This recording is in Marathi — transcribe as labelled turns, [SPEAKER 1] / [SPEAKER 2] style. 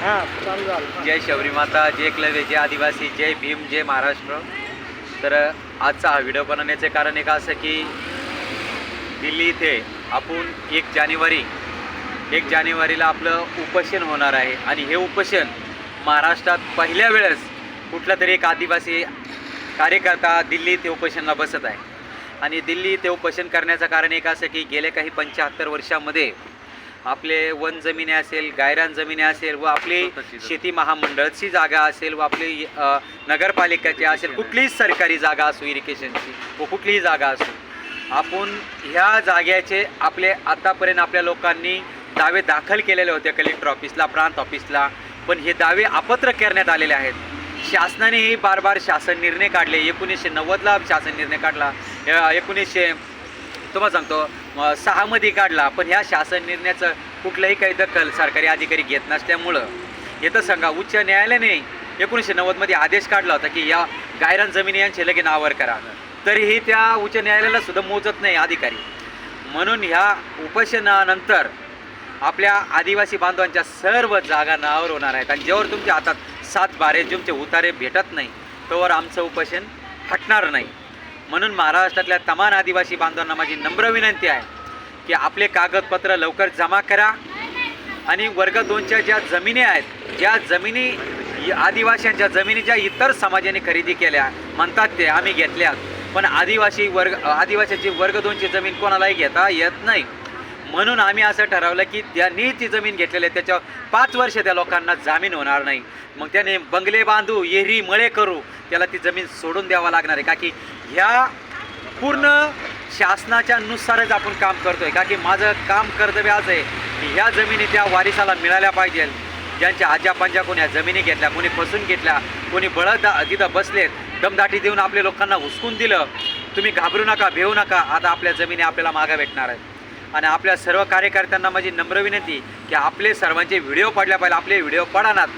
[SPEAKER 1] हां
[SPEAKER 2] जय शबरी माता जय एकलव्य जय आदिवासी जय भीम जय महाराष्ट्र. तर आजचा हा व्हिडिओ बनवण्याचे कारण एक असं की दिल्ली इथे आपण एक जानेवारी एक जानेवारीला आपलं उपोषण होणार आहे. आणि हे उपोषण महाराष्ट्रात पहिल्या वेळेस कुठला तरी एक आदिवासी कार्यकर्ता दिल्ली इथे उपोषणला बसत आहे. आणि दिल्ली इथे उपोषण करण्याचं कारण एक असं की गेल्या काही पंच्याहत्तर वर्षामध्ये आपले वन जमिनी असेल गायरान जमिनी असेल व आपली. शेती महामंडळाची जागा असेल व आपली नगरपालिकेची असेल कुठलीही सरकारी जागा असो इरिगेशनची व कुठलीही जागा असो. आपण ह्या जाग्याचे आपले आतापर्यंत आपल्या लोकांनी दावे दाखल केलेले होते कलेक्टर ऑफिसला प्रांत ऑफिसला. पण हे दावे अपत्र करण्यात आलेले आहेत. शासनानेही बार बार शासन निर्णय काढले. एकोणीसशे नव्वदला शासन निर्णय काढला. एकोणीसशे तुम्हाला सांगतो सहामध्ये काढला पण ह्या शासन निर्णयाचं कुठलंही काही दखल सरकारी अधिकारी घेत नसल्यामुळं. येतं सांगा उच्च न्यायालयाने एकोणीसशे नव्वदमध्ये आदेश काढला होता की या गायरान जमिनी यांचे लगे नावर करा. तरीही त्या उच्च न्यायालयाला सुद्धा मोजत नाही अधिकारी. म्हणून ह्या उपोषणानंतर आपल्या आदिवासी बांधवांच्या सर्व जागा नावावर होणार आहेत. आणि जेव्हा तुमच्या हातात सात बारे तुमचे उतारे भेटत नाही तोवर आमचं उपोषण हटणार नाही. म्हणून महाराष्ट्रातल्या तमाम आदिवासी बांधवांना माझी नम्र विनंती आहे की आपले कागदपत्र लवकर जमा करा आणि वर्ग दोनच्या ज्या जमिनी आहेत ज्या जमिनी आदिवासींच्या जमिनी ज्या इतर समाजाने खरेदी केल्या म्हणतात ते आम्ही घेतल्या. पण आदिवासी वर्ग आदिवासीची वर्ग दोनची जमीन कोणालाही घेता येत नाही. म्हणून आम्ही असं ठरवलं की त्यांनी ती जमीन घेतलेली आहे त्याच्यावर पाच वर्ष त्या लोकांना जामीन होणार नाही. मग त्याने बंगले बांधू येरी मळे करू त्याला ती जमीन सोडून द्यावा लागणार आहे. का की ह्या पूर्ण शासनाच्या नुसारच आपण काम करतो आहे का की माझं काम कर्तव्य आज आहे की ह्या जमिनी त्या वारिसाला मिळाल्या पाहिजे. ज्यांच्या आज्या पंजा कोणी जमिनी घेतल्या कोणी फसून घेतल्या कोणी बळद तिथं बसलेत दमदाटी देऊन आपल्या लोकांना हुसकून दिलं. तुम्ही घाबरू नका भेऊ नका. आता आपल्या जमिनी आपल्याला मागा भेटणार आहेत. आणि आपल्या सर्व कार्यकर्त्यांना माझी नम्र विनंती की आपले सर्वांचे व्हिडिओ पडल्या पाहिजे आपले व्हिडिओ पडानात